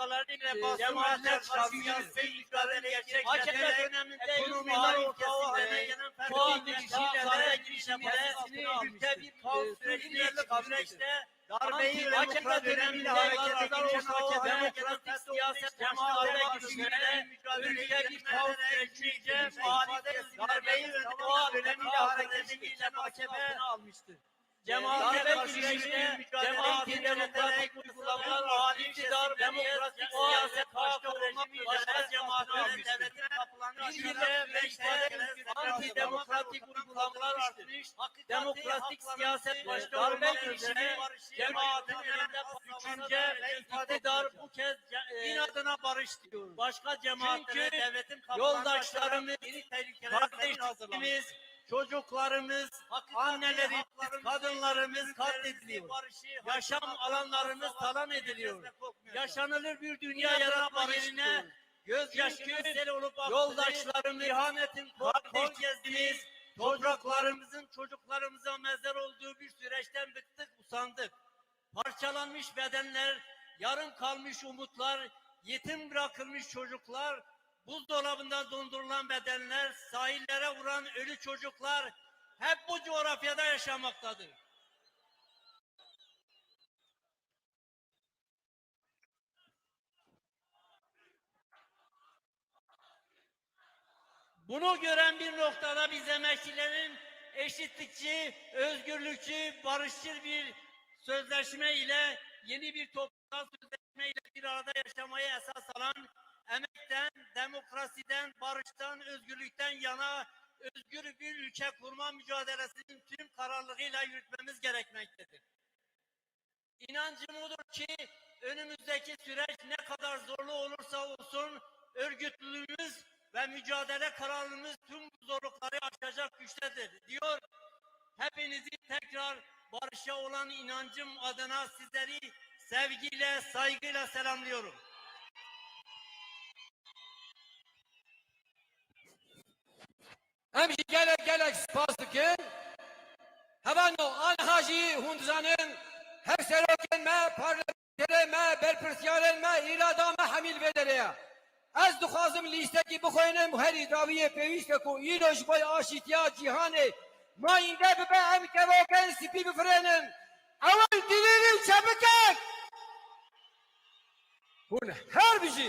politikalarıyla cemaatler yürütmeyi mücadele gerçekleştirerek döneminde ekonomiler ortağı kesimlere gelen ferdi girişimlere girişimlere ülke bir kaos Ee, yaşamıştı. süreçte Darbeyi AKP demokrat döneminde geçen AKP demokratik siyaset siyaset cemaatler cemaatler girişimlere girişimlere ülke bir kaos sürecinde muhalif darbeyi kesimleri o döneminde AKP AKP almıştı. Cemaatler Darbe girişimine girişimine cemaati demokratik uygulamalar muhalif iktidar demokratik siyaset başta olmak üzere cemaatlerin devletin kapılarını açarak beşte antidemokratik uygulamalar artmış, demokratik siyaset üzere girişimi cemaatin elinde düşünce ve iktidar bu kez e, İnadına barış diyoruz. başka cemaatlere devletin kapılarını yoldaşlarımız, kardeşlerimiz, Çocuklarımız, annelerimiz, kadınlarımız katlediliyor. Yaşam alanlarımız talan ediliyor. Yaşanılır bir dünya yaratma yerine gözyaşı sel olup yoldaşlarımız, ihanetin kardeşlerimiz, topraklarımızın çocuklarımıza mezar olduğu bir süreçten bıktık, usandık. Parçalanmış bedenler, yarım kalmış umutlar, yetim bırakılmış çocuklar, buzdolabında dondurulan bedenler, sahillere vuran ölü çocuklar hep bu coğrafyada yaşamaktadır. Bunu gören bir noktada biz emekçilerin eşitlikçi, özgürlükçü, barışçıl bir sözleşme ile yeni bir toplumsal sözleşme ile bir arada yaşamayı esas alan emekten, demokrasiden, barıştan, özgürlükten yana özgür bir ülke kurma mücadelesinin tüm kararlılığıyla yürütmemiz gerekmektedir. İnancım odur ki önümüzdeki süreç ne kadar zorlu olursa olsun örgütlülüğümüz ve mücadele kararlılığımız tüm bu zorlukları aşacak güçtedir diyor. Hepinizi tekrar barışa olan inancım adına sizleri sevgiyle, saygıyla selamlıyorum. Hem jî gelek gelek spas dikin. Hevano an hacî hundzanin her serokên me, parlamenterê me, berpirsyarên me, îrada me hemîl vedere ye. Ez dixwazim lîstekî bixwênim herî dawiyê pêwîst e ku îro ji bo aşîtiya cîhanê mayînde bibe em kevokên spî bifirênin. Ewel dilînî çebikek! Hûn her bijî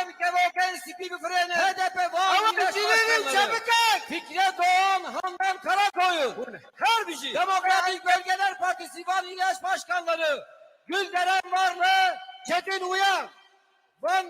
em kevokên spî bifirênin. HDP var. Ewel dilînî çebikek! Fikre Doğan Handan Karakoyun. Her bijî. Demokratik Bölgeler Partisi Van İlaç Başkanları. Gülderen Varlı, Çetin Uyan. Van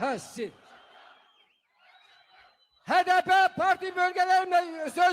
Hasit. HDP parti bölgelerinde söz